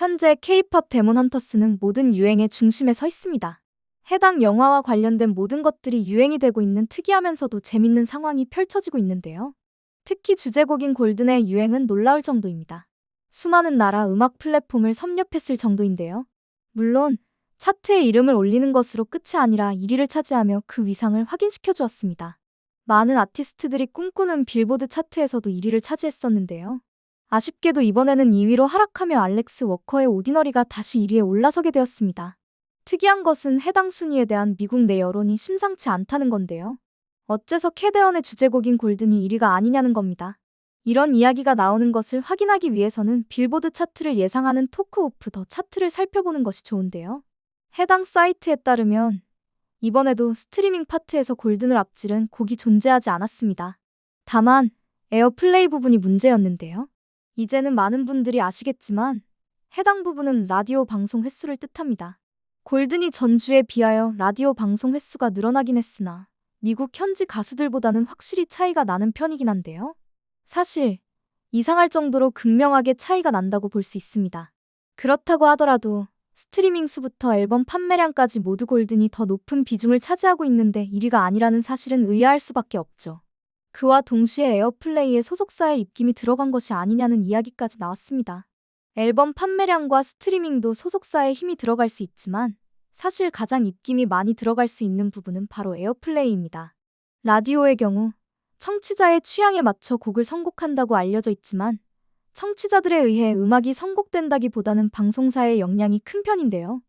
현재 K-팝 데몬 헌터스는 모든 유행의 중심에 서 있습니다. 해당 영화와 관련된 모든 것들이 유행이 되고 있는 특이하면서도 재밌는 상황이 펼쳐지고 있는데요. 특히 주제곡인 골든의 유행은 놀라울 정도입니다. 수많은 나라 음악 플랫폼을 섭렵했을 정도인데요. 물론 차트에 이름을 올리는 것으로 끝이 아니라 1위를 차지하며 그 위상을 확인시켜 주었습니다. 많은 아티스트들이 꿈꾸는 빌보드 차트에서도 1위를 차지했었는데요. 아쉽게도 이번에는 2위로 하락하며 알렉스 워커의 오디너리가 다시 1위에 올라서게 되었습니다. 특이한 것은 해당 순위에 대한 미국 내 여론이 심상치 않다는 건데요. 어째서 캐데언의 주제곡인 골든이 1위가 아니냐는 겁니다. 이런 이야기가 나오는 것을 확인하기 위해서는 빌보드 차트를 예상하는 토크 오프 더 차트를 살펴보는 것이 좋은데요. 해당 사이트에 따르면 이번에도 스트리밍 파트에서 골든을 앞지른 곡이 존재하지 않았습니다. 다만 에어플레이 부분이 문제였는데요. 이제는 많은 분들이 아시겠지만 해당 부분은 라디오 방송 횟수를 뜻합니다. 골든이 전주에 비하여 라디오 방송 횟수가 늘어나긴 했으나 미국 현지 가수들보다는 확실히 차이가 나는 편이긴 한데요. 사실 이상할 정도로 극명하게 차이가 난다고 볼 수 있습니다. 그렇다고 하더라도 스트리밍 수부터 앨범 판매량까지 모두 골든이 더 높은 비중을 차지하고 있는데 1위가 아니라는 사실은 의아할 수밖에 없죠. 그와 동시에 에어플레이에 소속사의 입김이 들어간 것이 아니냐는 이야기까지 나왔습니다. 앨범 판매량과 스트리밍도 소속사의 힘이 들어갈 수 있지만 사실 가장 입김이 많이 들어갈 수 있는 부분은 바로 에어플레이입니다. 라디오의 경우 청취자의 취향에 맞춰 곡을 선곡한다고 알려져 있지만 청취자들에 의해 음악이 선곡된다기보다는 방송사의 역량이 큰 편인데요.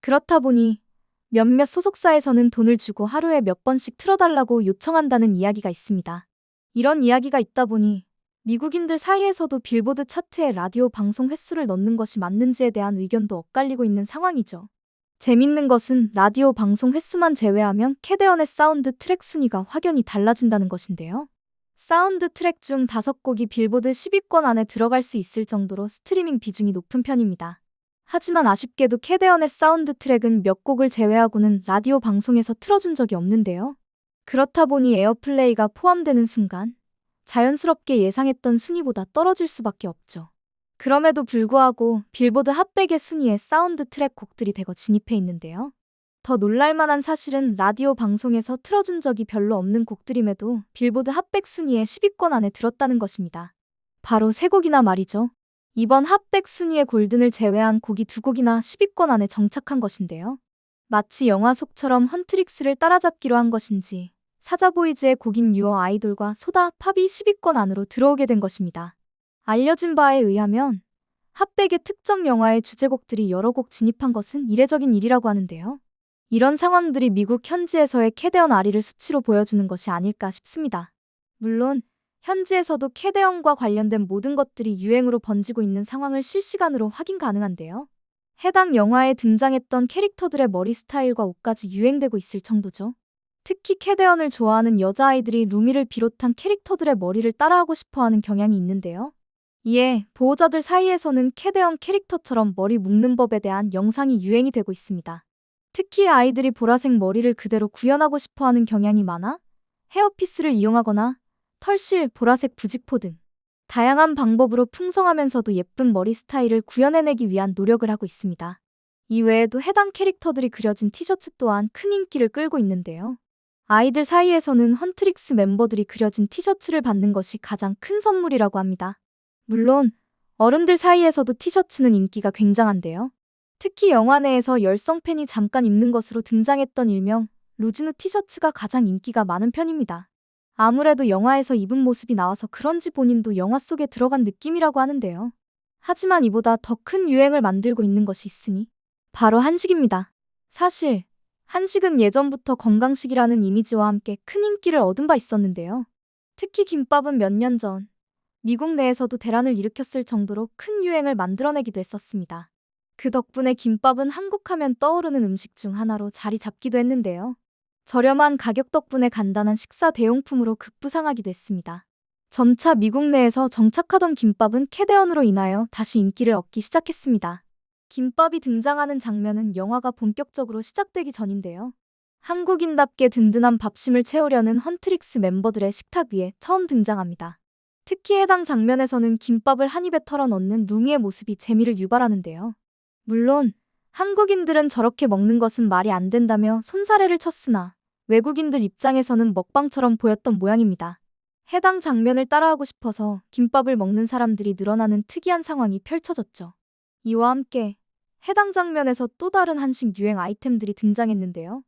그렇다 보니 몇몇 소속사에서는 돈을 주고 하루에 몇 번씩 틀어달라고 요청한다는 이야기가 있습니다. 이런 이야기가 있다 보니 미국인들 사이에서도 빌보드 차트에 라디오 방송 횟수를 넣는 것이 맞는지에 대한 의견도 엇갈리고 있는 상황이죠. 재밌는 것은 라디오 방송 횟수만 제외하면 캐데언의 사운드 트랙 순위가 확연히 달라진다는 것인데요. 사운드 트랙 중 5곡이 빌보드 10위권 안에 들어갈 수 있을 정도로 스트리밍 비중이 높은 편입니다. 하지만 아쉽게도 캐데언의 사운드 트랙은 몇 곡을 제외하고는 라디오 방송에서 틀어준 적이 없는데요. 그렇다 보니 에어플레이가 포함되는 순간 자연스럽게 예상했던 순위보다 떨어질 수밖에 없죠. 그럼에도 불구하고 빌보드 핫백의 순위에 사운드 트랙 곡들이 대거 진입해 있는데요. 더 놀랄만한 사실은 라디오 방송에서 틀어준 적이 별로 없는 곡들임에도 빌보드 핫백 순위에 10위권 안에 들었다는 것입니다. 바로 세 곡이나 말이죠. 이번 핫백 순위의 골든을 제외한 곡이 두 곡이나 10위권 안에 정착한 것인데요. 마치 영화 속처럼 헌트릭스를 따라잡기로 한 것인지 사자보이즈의 곡인 유어 아이돌과 소다 팝이 10위권 안으로 들어오게 된 것입니다. 알려진 바에 의하면 핫백의 특정 영화의 주제곡들이 여러 곡 진입한 것은 이례적인 일이라고 하는데요. 이런 상황들이 미국 현지에서의 캐데언 아리를 수치로 보여주는 것이 아닐까 싶습니다. 물론 현지에서도 캐데언과 관련된 모든 것들이 유행으로 번지고 있는 상황을 실시간으로 확인 가능한데요. 해당 영화에 등장했던 캐릭터들의 머리 스타일과 옷까지 유행되고 있을 정도죠. 특히 캐데언을 좋아하는 여자아이들이 루미를 비롯한 캐릭터들의 머리를 따라하고 싶어 하는 경향이 있는데요. 이에 보호자들 사이에서는 캐데언 캐릭터처럼 머리 묶는 법에 대한 영상이 유행이 되고 있습니다. 특히 아이들이 보라색 머리를 그대로 구현하고 싶어 하는 경향이 많아 헤어피스를 이용하거나 털실, 보라색 부직포 등 다양한 방법으로 풍성하면서도 예쁜 머리 스타일을 구현해내기 위한 노력을 하고 있습니다. 이외에도 해당 캐릭터들이 그려진 티셔츠 또한 큰 인기를 끌고 있는데요. 아이들 사이에서는 헌트릭스 멤버들이 그려진 티셔츠를 받는 것이 가장 큰 선물이라고 합니다. 물론 어른들 사이에서도 티셔츠는 인기가 굉장한데요. 특히 영화 내에서 열성 팬이 잠깐 입는 것으로 등장했던 일명 루즈누 티셔츠가 가장 인기가 많은 편입니다. 아무래도 영화에서 입은 모습이 나와서 그런지 본인도 영화 속에 들어간 느낌이라고 하는데요. 하지만 이보다 더 큰 유행을 만들고 있는 것이 있으니 바로 한식입니다. 사실 한식은 예전부터 건강식이라는 이미지와 함께 큰 인기를 얻은 바 있었는데요. 특히 김밥은 몇 년 전 미국 내에서도 대란을 일으켰을 정도로 큰 유행을 만들어내기도 했었습니다. 그 덕분에 김밥은 한국 하면 떠오르는 음식 중 하나로 자리 잡기도 했는데요. 저렴한 가격 덕분에 간단한 식사 대용품으로 급부상하기도 했습니다. 점차 미국 내에서 정착하던 김밥은 캐데언으로 인하여 다시 인기를 얻기 시작했습니다. 김밥이 등장하는 장면은 영화가 본격적으로 시작되기 전인데요. 한국인답게 든든한 밥심을 채우려는 헌트릭스 멤버들의 식탁 위에 처음 등장합니다. 특히 해당 장면에서는 김밥을 한 입에 털어 넣는 루미의 모습이 재미를 유발하는데요. 물론 한국인들은 저렇게 먹는 것은 말이 안 된다며 손사래를 쳤으나 외국인들 입장에서는 먹방처럼 보였던 모양입니다. 해당 장면을 따라하고 싶어서 김밥을 먹는 사람들이 늘어나는 특이한 상황이 펼쳐졌죠. 이와 함께 해당 장면에서 또 다른 한식 유행 아이템들이 등장했는데요.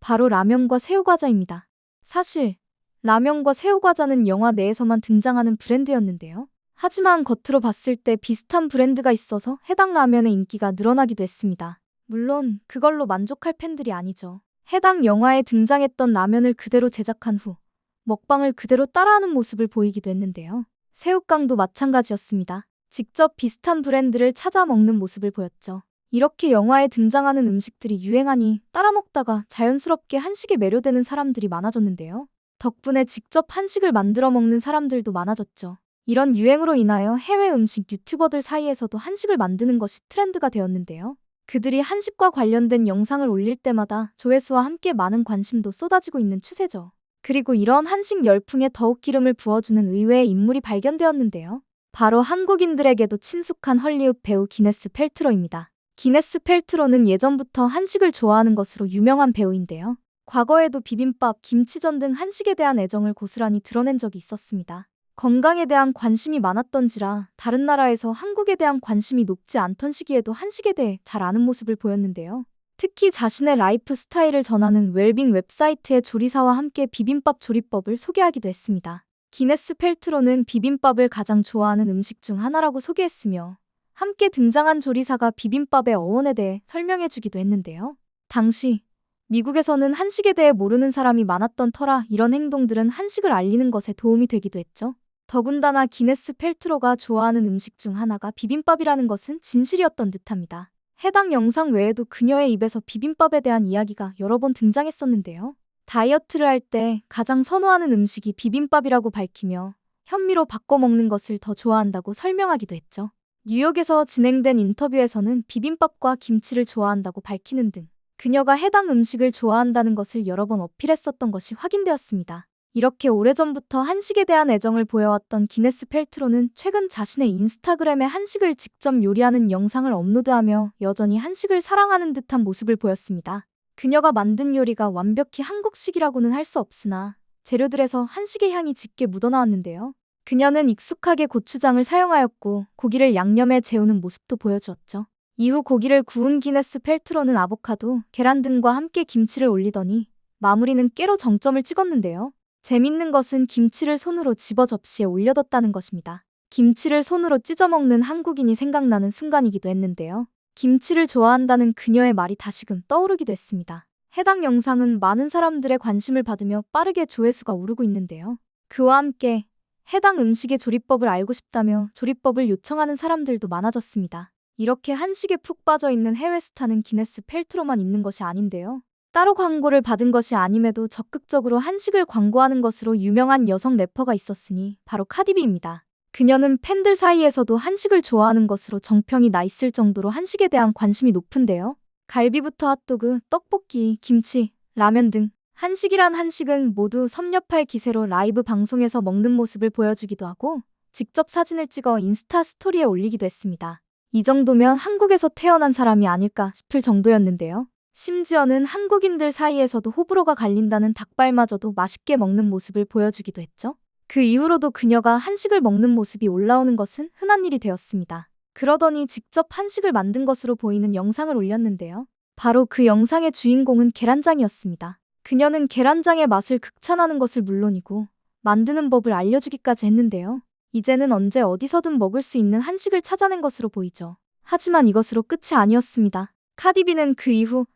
바로 라면과 새우과자입니다. 사실 라면과 새우과자는 영화 내에서만 등장하는 브랜드였는데요. 하지만 겉으로 봤을 때 비슷한 브랜드가 있어서 해당 라면의 인기가 늘어나기도 했습니다. 물론 그걸로 만족할 팬들이 아니죠. 해당 영화에 등장했던 라면을 그대로 제작한 후 먹방을 그대로 따라하는 모습을 보이기도 했는데요. 새우깡도 마찬가지였습니다. 직접 비슷한 브랜드를 찾아 먹는 모습을 보였죠. 이렇게 영화에 등장하는 음식들이 유행하니 따라 먹다가 자연스럽게 한식에 매료되는 사람들이 많아졌는데요. 덕분에 직접 한식을 만들어 먹는 사람들도 많아졌죠. 이런 유행으로 인하여 해외 음식 유튜버들 사이에서도 한식을 만드는 것이 트렌드가 되었는데요. 그들이 한식과 관련된 영상을 올릴 때마다 조회수와 함께 많은 관심도 쏟아지고 있는 추세죠. 그리고 이런 한식 열풍에 더욱 기름을 부어주는 의외의 인물이 발견되었는데요. 바로 한국인들에게도 친숙한 헐리우드 배우 기네스 펠트로입니다. 기네스 펠트로는 예전부터 한식을 좋아하는 것으로 유명한 배우인데요. 과거에도 비빔밥, 김치전 등 한식에 대한 애정을 고스란히 드러낸 적이 있었습니다. 건강에 대한 관심이 많았던지라 다른 나라에서 한국에 대한 관심이 높지 않던 시기에도 한식에 대해 잘 아는 모습을 보였는데요. 특히 자신의 라이프 스타일을 전하는 웰빙 웹사이트의 조리사와 함께 비빔밥 조리법을 소개하기도 했습니다. 기네스 펠트로는 비빔밥을 가장 좋아하는 음식 중 하나라고 소개했으며 함께 등장한 조리사가 비빔밥의 어원에 대해 설명해 주기도 했는데요. 당시 미국에서는 한식에 대해 모르는 사람이 많았던 터라 이런 행동들은 한식을 알리는 것에 도움이 되기도 했죠. 더군다나 기네스 펠트로가 좋아하는 음식 중 하나가 비빔밥이라는 것은 진실이었던 듯합니다. 해당 영상 외에도 그녀의 입에서 비빔밥에 대한 이야기가 여러 번 등장했었는데요. 다이어트를 할 때 가장 선호하는 음식이 비빔밥이라고 밝히며 현미로 바꿔 먹는 것을 더 좋아한다고 설명하기도 했죠. 뉴욕에서 진행된 인터뷰에서는 비빔밥과 김치를 좋아한다고 밝히는 등 그녀가 해당 음식을 좋아한다는 것을 여러 번 어필했었던 것이 확인되었습니다. 이렇게 오래전부터 한식에 대한 애정을 보여왔던 기네스 펠트로는 최근 자신의 인스타그램에 한식을 직접 요리하는 영상을 업로드하며 여전히 한식을 사랑하는 듯한 모습을 보였습니다. 그녀가 만든 요리가 완벽히 한국식이라고는 할 수 없으나 재료들에서 한식의 향이 짙게 묻어나왔는데요. 그녀는 익숙하게 고추장을 사용하였고 고기를 양념에 재우는 모습도 보여주었죠. 이후 고기를 구운 기네스 펠트로는 아보카도, 계란 등과 함께 김치를 올리더니 마무리는 깨로 정점을 찍었는데요. 재밌는 것은 김치를 손으로 집어 접시에 올려뒀다는 것입니다. 김치를 손으로 찢어 먹는 한국인이 생각나는 순간이기도 했는데요. 김치를 좋아한다는 그녀의 말이 다시금 떠오르기도 했습니다. 해당 영상은 많은 사람들의 관심을 받으며 빠르게 조회수가 오르고 있는데요. 그와 함께 해당 음식의 조리법을 알고 싶다며 조리법을 요청하는 사람들도 많아졌습니다. 이렇게 한식에 푹 빠져 있는 해외 스타는 기네스 펠트로만 있는 것이 아닌데요. 따로 광고를 받은 것이 아님에도 적극적으로 한식을 광고하는 것으로 유명한 여성 래퍼가 있었으니 바로 카디비입니다. 그녀는 팬들 사이에서도 한식을 좋아하는 것으로 정평이 나 있을 정도로 한식에 대한 관심이 높은데요. 갈비부터 핫도그, 떡볶이, 김치, 라면 등 한식이란 한식은 모두 섭렵할 기세로 라이브 방송에서 먹는 모습을 보여주기도 하고 직접 사진을 찍어 인스타 스토리에 올리기도 했습니다. 이 정도면 한국에서 태어난 사람이 아닐까 싶을 정도였는데요. 심지어는 한국인들 사이에서도 호불호가 갈린다는 닭발마저도 맛있게 먹는 모습을 보여주기도 했죠. 그 이후로도 그녀가 한식을 먹는 모습이 올라오는 것은 흔한 일이 되었습니다. 그러더니 직접 한식을 만든 것으로 보이는 영상을 올렸는데요. 바로 그 영상의 주인공은 계란장이었습니다. 그녀는 계란장의 맛을 극찬하는 것을 물론이고 만드는 법을 알려주기까지 했는데요. 이제는 언제 어디서든 먹을 수 있는 한식을 찾아낸 것으로 보이죠. 하지만 이것으로 끝이 아니었습니다. 카디비는 그 이후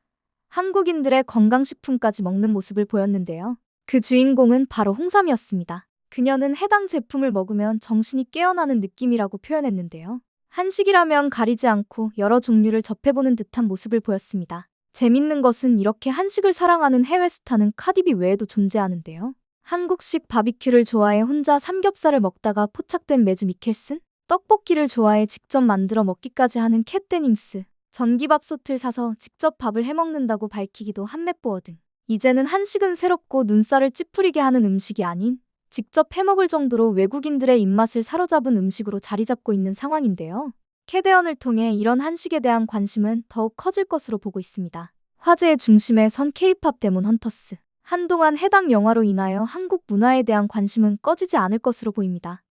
한국인들의 건강식품까지 먹는 모습을 보였는데요. 그 주인공은 바로 홍삼이었습니다. 그녀는 해당 제품을 먹으면 정신이 깨어나는 느낌이라고 표현했는데요. 한식이라면 가리지 않고 여러 종류를 접해보는 듯한 모습을 보였습니다. 재밌는 것은 이렇게 한식을 사랑하는 해외 스타는 카디비 외에도 존재하는데요. 한국식 바비큐를 좋아해 혼자 삼겹살을 먹다가 포착된 매즈 미켈슨? 떡볶이를 좋아해 직접 만들어 먹기까지 하는 캣 데닝스. 전기밥솥을 사서 직접 밥을 해먹는다고 밝히기도 한 맵보어 등. 이제는 한식은 새롭고 눈살을 찌푸리게 하는 음식이 아닌 직접 해먹을 정도로 외국인들의 입맛을 사로잡은 음식으로 자리 잡고 있는 상황인데요. 캐대언을 통해 이런 한식에 대한 관심은 더욱 커질 것으로 보고 있습니다. 화제의 중심에 선 케이팝 데몬 헌터스. 한동안 해당 영화로 인하여 한국 문화에 대한 관심은 꺼지지 않을 것으로 보입니다.